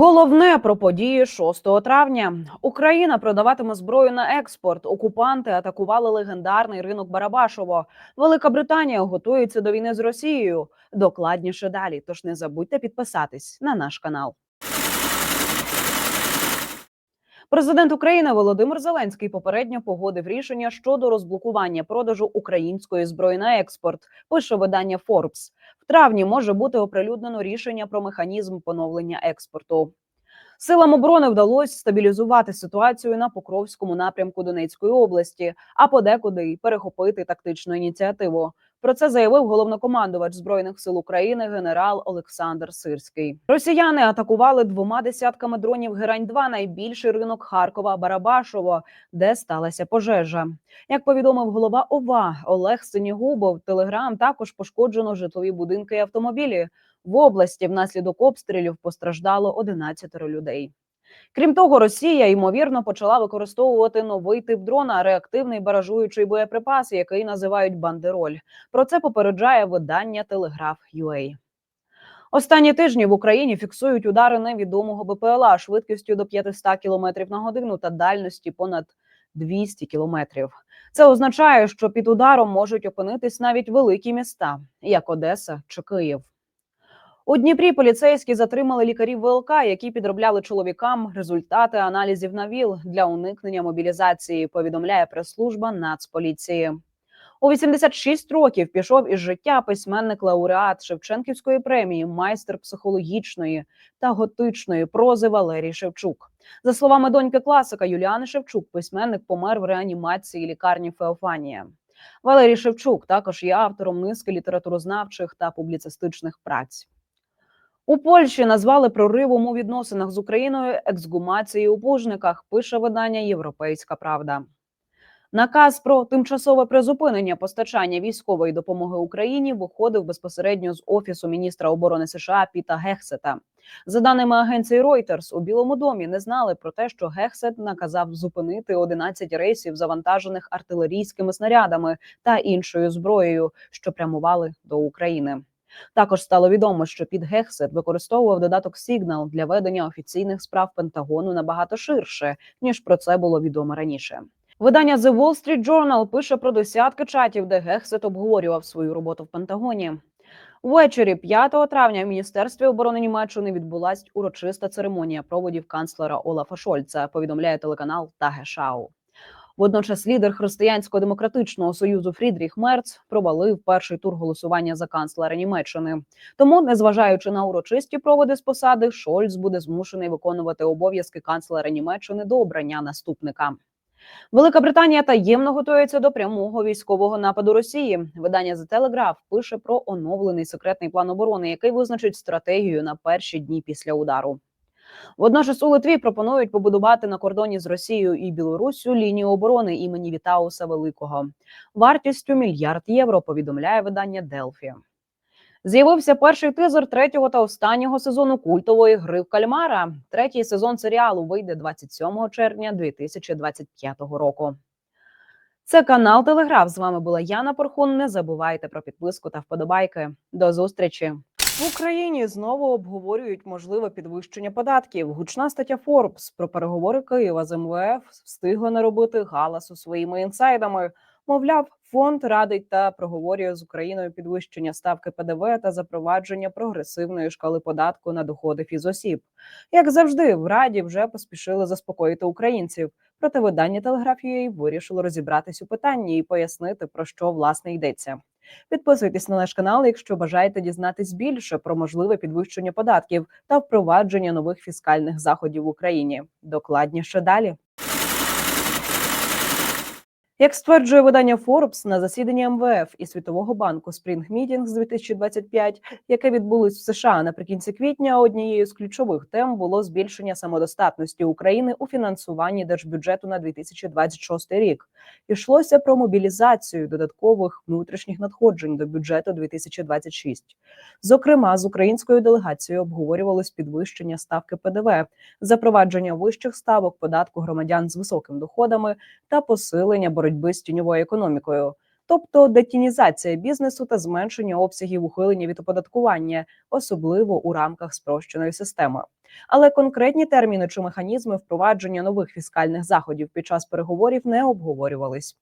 Головне про події 6 травня. Україна продаватиме зброю на експорт. Окупанти атакували легендарний ринок Барабашово. Велика Британія готується до війни з Росією. Докладніше далі. Тож не забудьте підписатись на наш канал. Президент України Володимир Зеленський попередньо погодив рішення щодо розблокування продажу української зброї на експорт. Пише видання Forbes. Травні може бути оприлюднено рішення про механізм поновлення експорту. Силам оборони вдалося стабілізувати ситуацію на Покровському напрямку Донецької області, а подекуди й перехопити тактичну ініціативу. Про це заявив головнокомандувач збройних сил України генерал Олександр Сирський. Росіяни атакували двома десятками дронів Герань 2 найбільший ринок Харкова Барабашово, де сталася пожежа. Як повідомив голова ОВА Олег Синігубов, Телеграм також пошкоджено житлові будинки і автомобілі. В області внаслідок обстрілів постраждало 11 людей. Крім того, Росія ймовірно почала використовувати новий тип дрона реактивний баражуючий боєприпас, який називають бандероль. Про це попереджає видання Телеграф UA. Останні тижні в Україні фіксують удари невідомого БПЛА швидкістю до 500 км на годину та дальності понад 200 кілометрів. Це означає, що під ударом можуть опинитись навіть великі міста, як Одеса чи Київ. У Дніпрі поліцейські затримали лікарів ВЛК, які підробляли чоловікам результати аналізів на ВІЛ для уникнення мобілізації. Повідомляє прес-служба Нацполіції. У 86 років пішов із життя письменник лауреат Шевченківської премії, майстер психологічної та готичної прози Валерій Шевчук. За словами доньки класика Юліани Шевчук, письменник помер в реанімації лікарні Феофанія. Валерій Шевчук також є автором низки літературознавчих та публіцистичних праць. У Польщі назвали проривом у відносинах з Україною ексгумації у пужниках. Пише видання Європейська Правда. Наказ про тимчасове призупинення постачання військової допомоги Україні виходив безпосередньо з офісу міністра оборони США Піта Гексета. За даними агенції Reuters, у Білому домі не знали про те, що Гексет наказав зупинити 11 рейсів, завантажених артилерійськими снарядами та іншою зброєю, що прямували до України. Також стало відомо, що під Гексет використовував додаток Signal для ведення офіційних справ Пентагону набагато ширше ніж про це було відомо раніше. Видання The Wall Street Journal пише про десятки чатів, де Гексет обговорював свою роботу в Пентагоні. Ввечері 5 травня в міністерстві оборони Німеччини відбулась урочиста церемонія проводів канцлера Олафа Шольца. Повідомляє телеканал Тагешау. Водночас лідер християнсько-демократичного союзу Фрідріх Мерц провалив перший тур голосування за канцлера Німеччини. Тому, незважаючи на урочисті проводи з посади, Шольц буде змушений виконувати обов'язки канцлера Німеччини до обрання наступника. Велика Британія таємно готується до прямого військового нападу Росії. Видання The Telegraph пише про оновлений секретний план оборони, який визначить стратегію на перші дні після удару. Водночас у Литві пропонують побудувати на кордоні з Росією і Білоруссю лінію оборони імені Вітауса Великого вартістю мільярд євро. Повідомляє видання Делфі. З'явився перший тизер третього та останнього сезону культової гри в кальмара. Третій сезон серіалу вийде 27 червня 2025 року. Це канал Телеграф. З вами була Яна Порхун. Не забувайте про підписку та вподобайки. До зустрічі. В Україні знову обговорюють можливе підвищення податків. Гучна стаття Forbes про переговори Києва з МВФ встигла наробити галасу своїми інсайдами. Мовляв, фонд радить та проговорює з Україною підвищення ставки ПДВ та запровадження прогресивної шкали податку на доходи фізосіб. Як завжди, в раді вже поспішили заспокоїти українців. Проте видання Телеграф.ua вирішило розібратись у питанні і пояснити про що власне йдеться. Підписуйтесь на наш канал, якщо бажаєте дізнатись більше про можливе підвищення податків та впровадження нових фіскальних заходів в Україні. Докладніше далі. Як стверджує видання Forbes, на засіданні МВФ і Світового банку Spring Meetings 2025, яке відбулось в США наприкінці квітня, однією з ключових тем було збільшення самодостатності України у фінансуванні держбюджету на 2026 рік. Ішлося про мобілізацію додаткових внутрішніх надходжень до бюджету 2026. Зокрема, з українською делегацією обговорювалось підвищення ставки ПДВ, запровадження вищих ставок податку громадян з високими доходами та посилення боротьби з тіньовою економікою. тобто детінізація бізнесу та зменшення обсягів ухилення від оподаткування, особливо у рамках спрощеної системи. Але конкретні терміни чи механізми впровадження нових фіскальних заходів під час переговорів не обговорювались.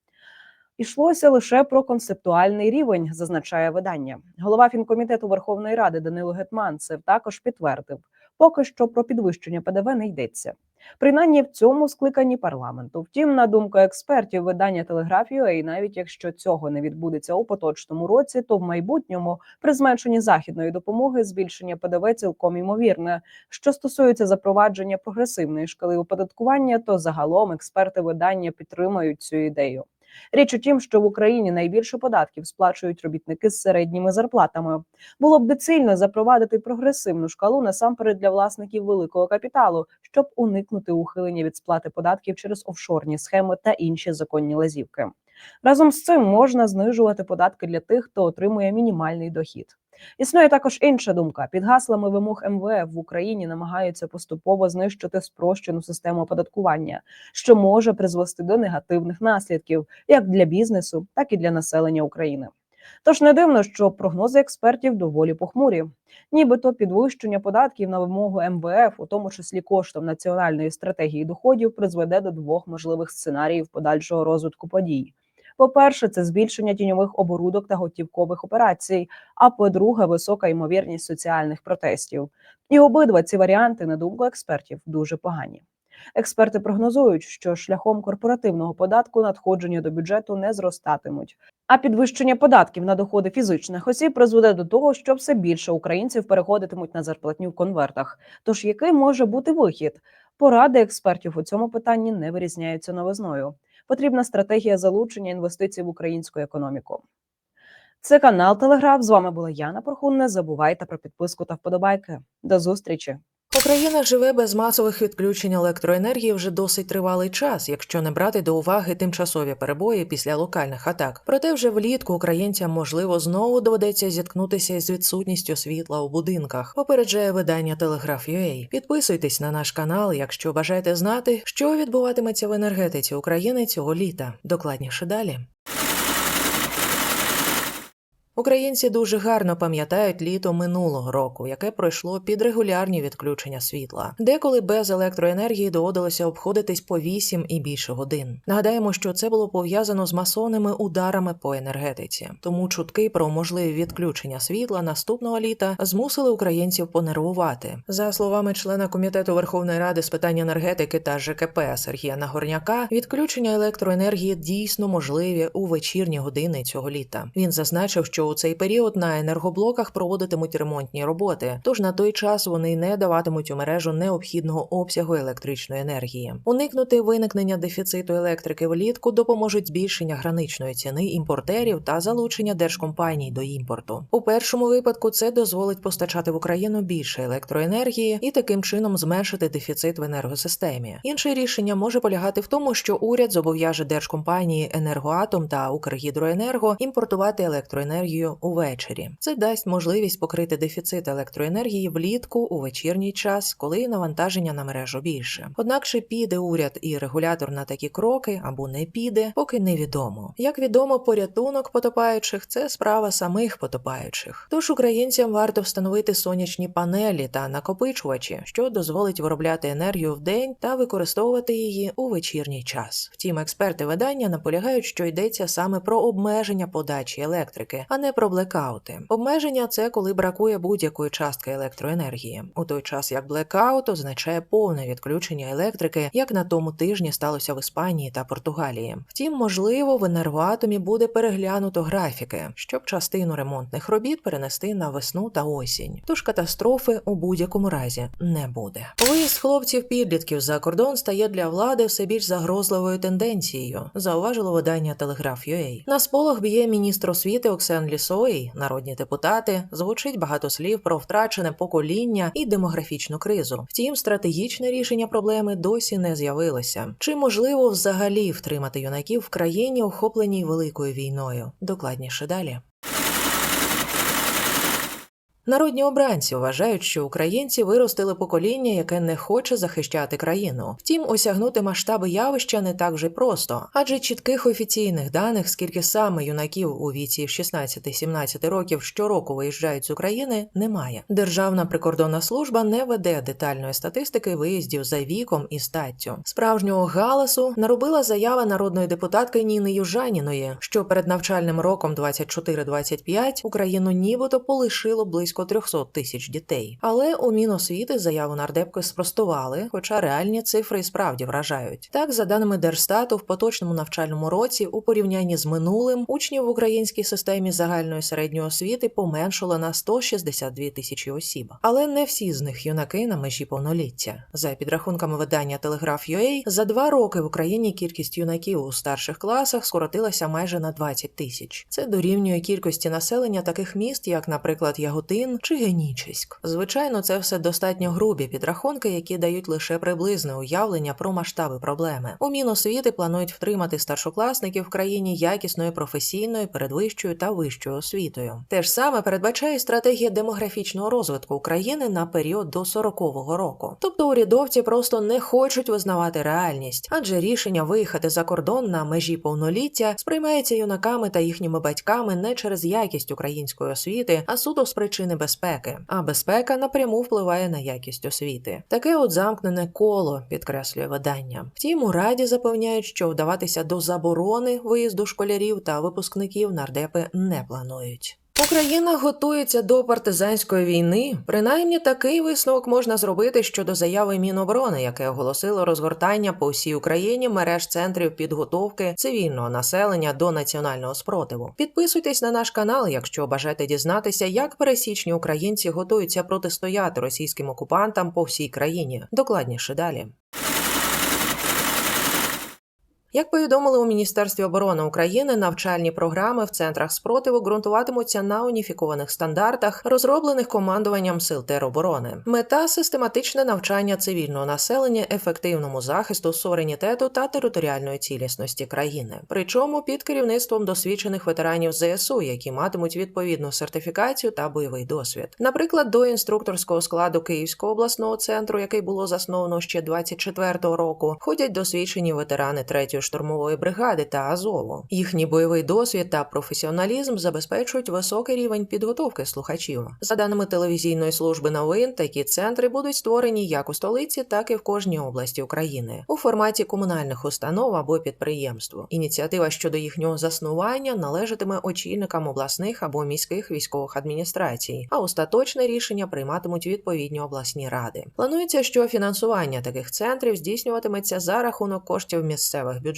Ішлося лише про концептуальний рівень, зазначає видання. Голова фінкомітету Верховної Ради Данило Гетманцев також підтвердив, поки що про підвищення ПДВ не йдеться. Принаймні в цьому скликанні парламенту. Втім, на думку експертів, видання телеграфію, і навіть якщо цього не відбудеться у поточному році, то в майбутньому при зменшенні західної допомоги збільшення ПДВ цілком імовірне. Що стосується запровадження прогресивної шкали оподаткування, то загалом експерти видання підтримують цю ідею. Річ у тім, що в Україні найбільше податків сплачують робітники з середніми зарплатами. Було б доцільно запровадити прогресивну шкалу насамперед для власників великого капіталу, щоб уникнути ухилення від сплати податків через офшорні схеми та інші законні лазівки. Разом з цим можна знижувати податки для тих, хто отримує мінімальний дохід. Існує також інша думка. Під гаслами вимог МВФ в Україні намагаються поступово знищити спрощену систему оподаткування, що може призвести до негативних наслідків як для бізнесу, так і для населення України. Тож не дивно, що прогнози експертів доволі похмурі, нібито підвищення податків на вимогу МВФ, у тому числі коштом національної стратегії доходів, призведе до двох можливих сценаріїв подальшого розвитку подій. По-перше, це збільшення тіньових оборудок та готівкових операцій. А по-друге, висока ймовірність соціальних протестів. І обидва ці варіанти, на думку експертів, дуже погані. Експерти прогнозують, що шляхом корпоративного податку надходження до бюджету не зростатимуть. А підвищення податків на доходи фізичних осіб призведе до того, що все більше українців переходитимуть на зарплатню в конвертах. Тож який може бути вихід? Поради експертів у цьому питанні не вирізняються новизною потрібна стратегія залучення інвестицій в українську економіку. Це канал Телеграф. З вами була Яна Порхун. Не забувайте про підписку та вподобайки. До зустрічі. Україна живе без масових відключень електроенергії вже досить тривалий час, якщо не брати до уваги тимчасові перебої після локальних атак. Проте вже влітку українцям можливо знову доведеться зіткнутися із відсутністю світла у будинках. Попереджає видання Телеграф.ua. Підписуйтесь на наш канал, якщо бажаєте знати, що відбуватиметься в енергетиці України цього літа. Докладніше далі. Українці дуже гарно пам'ятають літо минулого року, яке пройшло під регулярні відключення світла. Деколи без електроенергії доводилося обходитись по 8 і більше годин. Нагадаємо, що це було пов'язано з масовними ударами по енергетиці. Тому чутки про можливі відключення світла наступного літа змусили українців понервувати. За словами члена комітету Верховної Ради з питань енергетики та ЖКП Сергія Нагорняка, відключення електроенергії дійсно можливі у вечірні години цього літа. Він зазначив, що у цей період на енергоблоках проводитимуть ремонтні роботи, тож на той час вони не даватимуть у мережу необхідного обсягу електричної енергії. Уникнути виникнення дефіциту електрики влітку допоможуть збільшення граничної ціни імпортерів та залучення держкомпаній до імпорту. У першому випадку це дозволить постачати в Україну більше електроенергії і таким чином зменшити дефіцит в енергосистемі. Інше рішення може полягати в тому, що уряд зобов'яже держкомпанії Енергоатом та Укргідроенерго імпортувати електроенергію увечері. Це дасть можливість покрити дефіцит електроенергії влітку у вечірній час, коли навантаження на мережу більше. Однак чи піде уряд і регулятор на такі кроки або не піде, поки невідомо. Як відомо, порятунок потопаючих це справа самих потопаючих. Тож українцям варто встановити сонячні панелі та накопичувачі, що дозволить виробляти енергію в день та використовувати її у вечірній час. Втім, експерти видання наполягають, що йдеться саме про обмеження подачі електрики, а не про блекаути. Обмеження це коли бракує будь-якої частки електроенергії, у той час як блекаут означає повне відключення електрики, як на тому тижні сталося в Іспанії та Португалії. Втім, можливо, в енергоатомі буде переглянуто графіки, щоб частину ремонтних робіт перенести на весну та осінь. Тож катастрофи у будь-якому разі не буде. Виїзд хлопців підлітків за кордон стає для влади все більш загрозливою тенденцією, зауважило видання Телеграф.ua. На сполох б'є міністр освіти Оксен Лісой, народні депутати, звучить багато слів про втрачене покоління і демографічну кризу. Втім, стратегічне рішення проблеми досі не з'явилося. Чи можливо взагалі втримати юнаків в країні, охопленій великою війною? Докладніше далі. Народні обранці вважають, що українці виростили покоління, яке не хоче захищати країну. Втім, осягнути масштаби явища не так вже просто, адже чітких офіційних даних, скільки саме юнаків у віці 16-17 років щороку виїжджають з України, немає. Державна прикордонна служба не веде детальної статистики виїздів за віком і статтю. Справжнього галасу наробила заява народної депутатки Ніни Южаніної, що перед навчальним роком 24-25 Україну нібито полишило близько 300 тисяч дітей. Але у Міносвіти заяву нардепки спростували, хоча реальні цифри і справді вражають. Так, за даними Держстату, в поточному навчальному році у порівнянні з минулим учнів в українській системі загальної середньої освіти поменшало на 162 тисячі осіб. Але не всі з них юнаки на межі повноліття. За підрахунками видання Телеграф.UA, за два роки в Україні кількість юнаків у старших класах скоротилася майже на 20 тисяч. Це дорівнює кількості населення таких міст, як, наприклад, Яготин чи Генічеськ. Звичайно, це все достатньо грубі підрахунки, які дають лише приблизне уявлення про масштаби проблеми. У Міносвіти планують втримати старшокласників в країні якісною професійною, передвищою та вищою освітою. Те ж саме передбачає стратегія демографічного розвитку України на період до 40-го року. Тобто урядовці просто не хочуть визнавати реальність, адже рішення виїхати за кордон на межі повноліття сприймається юнаками та їхніми батьками не через якість української освіти, а суто з причини безпеки. А безпека напряму впливає на якість освіти. Таке от замкнене коло підкреслює видання. Втім, у раді запевняють, що вдаватися до заборони виїзду школярів та випускників нардепи не планують. Україна готується до партизанської війни. Принаймні такий висновок можна зробити щодо заяви Міноборони, яке оголосило розгортання по всій Україні мереж центрів підготовки цивільного населення до національного спротиву. Підписуйтесь на наш канал, якщо бажаєте дізнатися, як пересічні українці готуються протистояти російським окупантам по всій країні. Докладніше далі. Як повідомили у Міністерстві оборони України, навчальні програми в центрах спротиву ґрунтуватимуться на уніфікованих стандартах, розроблених командуванням сил тероборони. Мета систематичне навчання цивільного населення ефективному захисту суверенітету та територіальної цілісності країни, причому під керівництвом досвідчених ветеранів ЗСУ, які матимуть відповідну сертифікацію та бойовий досвід. Наприклад, до інструкторського складу Київського обласного центру, який було засновано ще 24-го року, ходять досвідчені ветерани 3-ї штурмової бригади та Азову. Їхній бойовий досвід та професіоналізм забезпечують високий рівень підготовки слухачів. За даними телевізійної служби новин, такі центри будуть створені як у столиці, так і в кожній області України у форматі комунальних установ або підприємств. Ініціатива щодо їхнього заснування належатиме очільникам обласних або міських військових адміністрацій, а остаточне рішення прийматимуть відповідні обласні ради. Планується, що фінансування таких центрів здійснюватиметься за рахунок коштів місцевих бюджетів.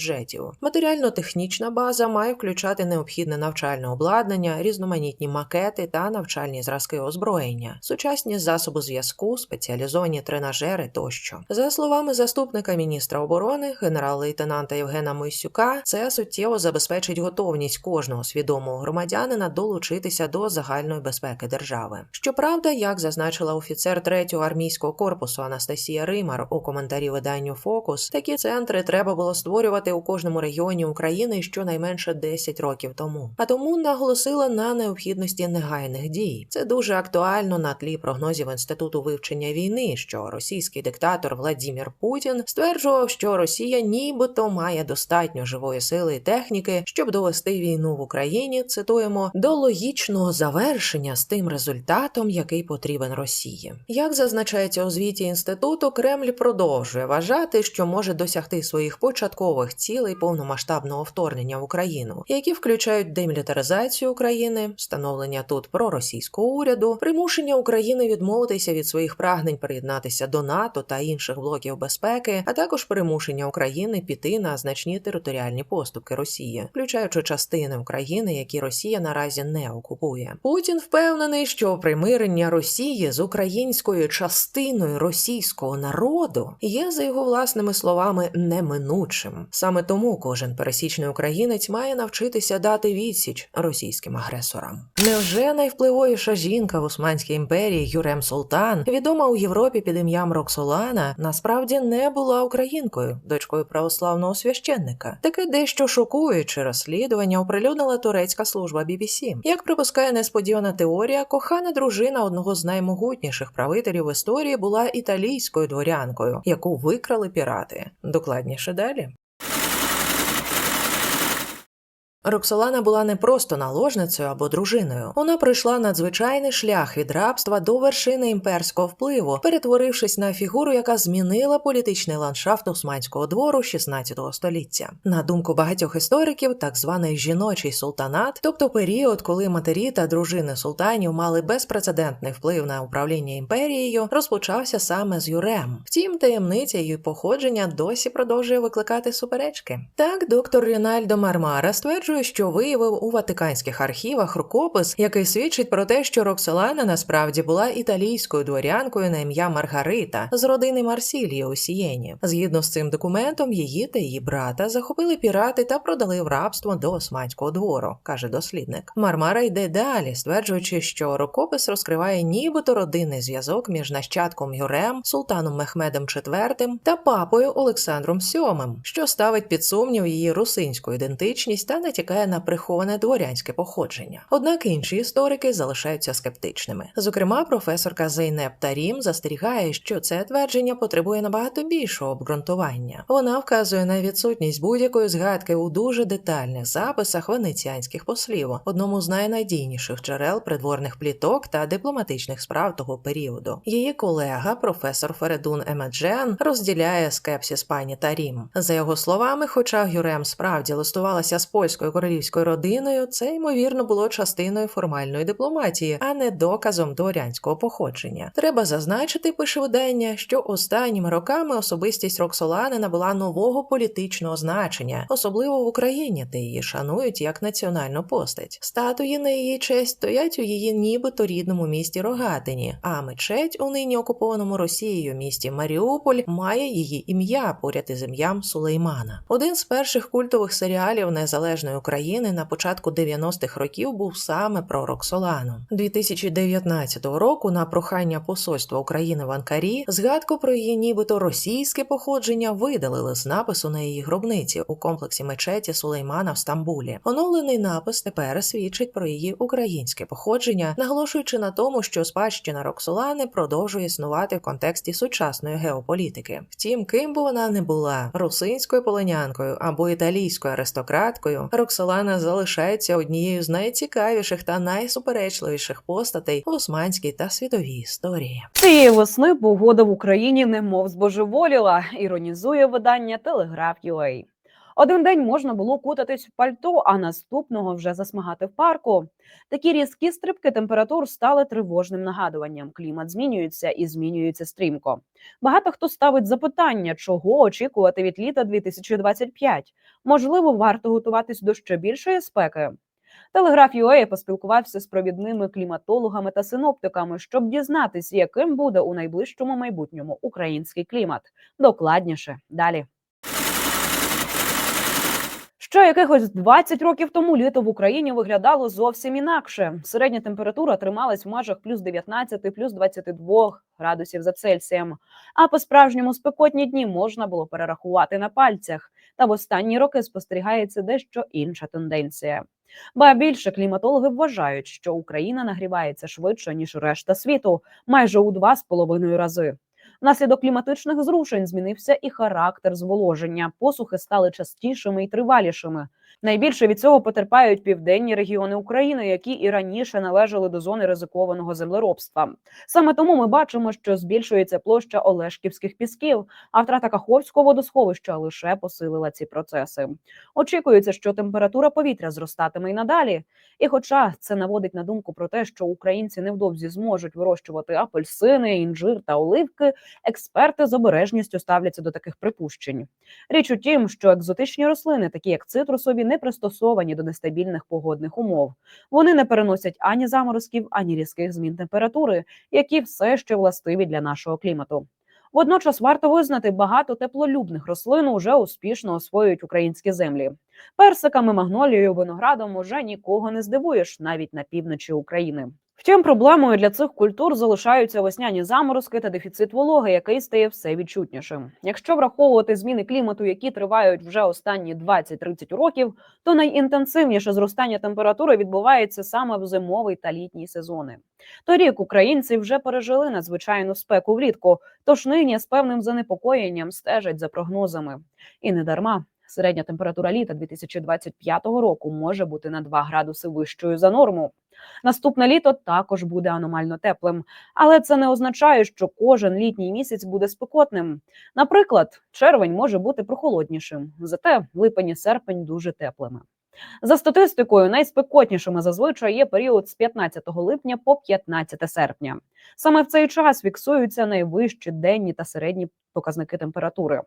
Матеріально-технічна база має включати необхідне навчальне обладнання, різноманітні макети та навчальні зразки озброєння, сучасні засоби зв'язку, спеціалізовані тренажери тощо. За словами заступника міністра оборони, генерал-лейтенанта Євгена Мойсюка, це суттєво забезпечить готовність кожного свідомого громадянина долучитися до загальної безпеки держави. Щоправда, як зазначила офіцер 3-го армійського корпусу Анастасія Римар у коментарі виданню Фокус, такі центри треба було створювати у кожному регіоні України щонайменше 10 років тому. А тому наголосила на необхідності негайних дій. Це дуже актуально на тлі прогнозів інституту вивчення війни, що російський диктатор Владімір Путін стверджував, що Росія нібито має достатньо живої сили і техніки, щоб довести війну в Україні. Цитуємо до логічного завершення з тим результатом, який потрібен Росії. Як зазначається у звіті інституту, Кремль продовжує вважати, що може досягти своїх початкових цілей повномасштабного вторгнення в Україну, які включають демілітаризацію України, встановлення тут проросійського уряду, примушення України відмовитися від своїх прагнень приєднатися до НАТО та інших блоків безпеки, а також примушення України піти на значні територіальні поступки Росії, включаючи частини України, які Росія наразі не окупує. Путін впевнений, що примирення Росії з українською частиною російського народу є за його власними словами неминучим. Саме тому кожен пересічний українець має навчитися дати відсіч російським агресорам. Невже найвпливовіша жінка в Османській імперії Юрем Султан, відома у Європі під ім'ям Роксолана, насправді не була українкою, дочкою православного священника? Таке дещо шокуюче розслідування оприлюднила турецька служба BBC. Як припускає несподівана теорія, кохана дружина одного з наймогутніших правителів історії була італійською дворянкою, яку викрали пірати. Докладніше далі. Роксолана була не просто наложницею або дружиною. Вона пройшла надзвичайний шлях від рабства до вершини імперського впливу, перетворившись на фігуру, яка змінила політичний ландшафт османського двору 16 століття. На думку багатьох істориків, так званий жіночий султанат, тобто період, коли матері та дружини султанів мали безпрецедентний вплив на управління імперією, розпочався саме з Юрем. Втім, таємниця її походження досі продовжує викликати суперечки. Так, доктор Рінальдо Мармара стверджує, що виявив у ватиканських архівах рукопис, який свідчить про те, що Роксолана насправді була італійською дворянкою на ім'я Маргарита з родини Марсілії у Сієні. Згідно з цим документом, її та її брата захопили пірати та продали в рабство до османського двору, каже дослідник. Мармара йде далі, стверджуючи, що рукопис розкриває нібито родинний зв'язок між нащадком Юрем, султаном Мехмедом IV та папою Олександром VII, що ставить під сумнів її русинську ідентичність та натякає на приховане дворянське походження. Однак інші історики залишаються скептичними. Зокрема, професорка Зейнеп Тарім застерігає, що це твердження потребує набагато більшого обґрунтування. Вона вказує на відсутність будь-якої згадки у дуже детальних записах венеціанських послів, одному з найнадійніших джерел придворних пліток та дипломатичних справ того періоду. Її колега, професор Фередун Емеджен, розділяє скепсис пані Тарім. За його словами, хоча Гюрем справді листувалася з польською королівською родиною, це ймовірно було частиною формальної дипломатії, а не доказом дворянського походження. Треба зазначити, пише видання, що останніми роками особистість Роксолани набула нового політичного значення, особливо в Україні, де її шанують як національну постать. Статуї на її честь стоять у її нібито рідному місті Рогатині, а мечеть у нині окупованому Росією місті Маріуполь має її ім'я поряд із ім'ям Сулеймана. Один з перших культових серіалів незалежної України на початку 90-х років був саме про Роксолану. 2019 року на прохання посольства України в Анкарі згадку про її нібито російське походження видалили з напису на її гробниці у комплексі мечеті Сулеймана в Стамбулі. Оновлений напис тепер свідчить про її українське походження, наголошуючи на тому, що спадщина Роксолани продовжує існувати в контексті сучасної геополітики. Втім, ким би вона не була русинською полонянкою або італійською аристократкою, Роксолана залишається однією з найцікавіших та найсуперечливіших постатей в османській та світовій історії. Цієї весни погода в Україні немов збожеволіла, іронізує видання Telegraph.ua. Один день можна було кутатись в пальто, а наступного вже засмагати в парку. Такі різкі стрибки температур стали тривожним нагадуванням. Клімат змінюється і змінюється стрімко. Багато хто ставить запитання, чого очікувати від літа 2025. Можливо, варто готуватись до ще більшої спеки. Телеграф UA поспілкувався з провідними кліматологами та синоптиками, щоб дізнатися, яким буде у найближчому майбутньому український клімат. Докладніше далі. Ще якихось 20 років тому літо в Україні виглядало зовсім інакше. Середня температура трималась в межах плюс 19, плюс 22 градусів за Цельсієм. А по справжньому спекотні дні можна було перерахувати на пальцях. Та в останні роки спостерігається дещо інша тенденція. Ба більше кліматологи вважають, що Україна нагрівається швидше ніж решта світу, майже у два з половиною рази. Внаслідок кліматичних зрушень змінився і характер зволоження. Посухи стали частішими і тривалішими. Найбільше від цього потерпають південні регіони України, які і раніше належали до зони ризикованого землеробства. Саме тому ми бачимо, що збільшується площа Олешківських пісків, а втрата Каховського водосховища лише посилила ці процеси. Очікується, що температура повітря зростатиме й надалі. І, хоча це наводить на думку про те, що українці невдовзі зможуть вирощувати апельсини, інжир та оливки, експерти з обережністю ставляться до таких припущень. Річ у тім, що екзотичні рослини, такі як цитрусові, не пристосовані до нестабільних погодних умов. Вони не переносять ані заморозків, ані різких змін температури, які все ще властиві для нашого клімату. Водночас варто визнати, багато теплолюбних рослин уже успішно освоюють українські землі. Персиками, магнолією, виноградом уже нікого не здивуєш, навіть на півночі України. Втім, проблемою для цих культур залишаються весняні заморозки та дефіцит вологи, який стає все відчутнішим. Якщо враховувати зміни клімату, які тривають вже останні 20-30 років, то найінтенсивніше зростання температури відбувається саме в зимовий та літній сезони. Торік українці вже пережили надзвичайну спеку влітку, тож нині з певним занепокоєнням стежать за прогнозами. І не дарма. Середня температура літа 2025 року може бути на 2 градуси вищою за норму. Наступне літо також буде аномально теплим, але це не означає, що кожен літній місяць буде спекотним. Наприклад, червень може бути прохолоднішим, зате липень і серпень дуже теплими. За статистикою, найспекотнішими зазвичай є період з 15 липня по 15 серпня. Саме в цей час фіксуються найвищі денні та середні показники температури.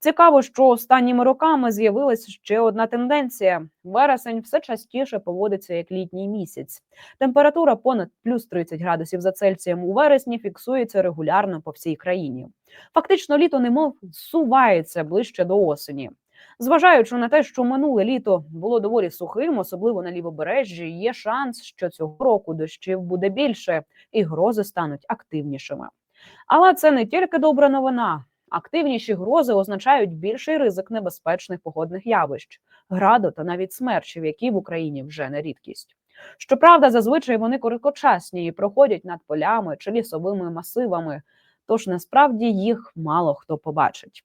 Цікаво, що останніми роками з'явилася ще одна тенденція: вересень все частіше поводиться як літній місяць. Температура понад плюс 30 градусів за Цельсієм у вересні фіксується регулярно по всій країні. Фактично, літо немов зсувається ближче до осені. Зважаючи на те, що минуле літо було доволі сухим, особливо на лівобережжі, є шанс, що цього року дощів буде більше і грози стануть активнішими. Але це не тільки добра новина. Активніші грози означають більший ризик небезпечних погодних явищ, граду та навіть смерчів, які в Україні вже не рідкість. Щоправда, зазвичай вони короткочасні і проходять над полями чи лісовими масивами, тож насправді їх мало хто побачить.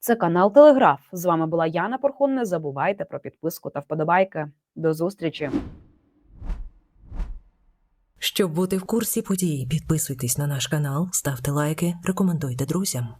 Це канал Телеграф. З вами була Яна Порхун. Не забувайте про підписку та вподобайки. До зустрічі! Щоб бути в курсі подій, підписуйтесь на наш канал, ставте лайки, рекомендуйте друзям.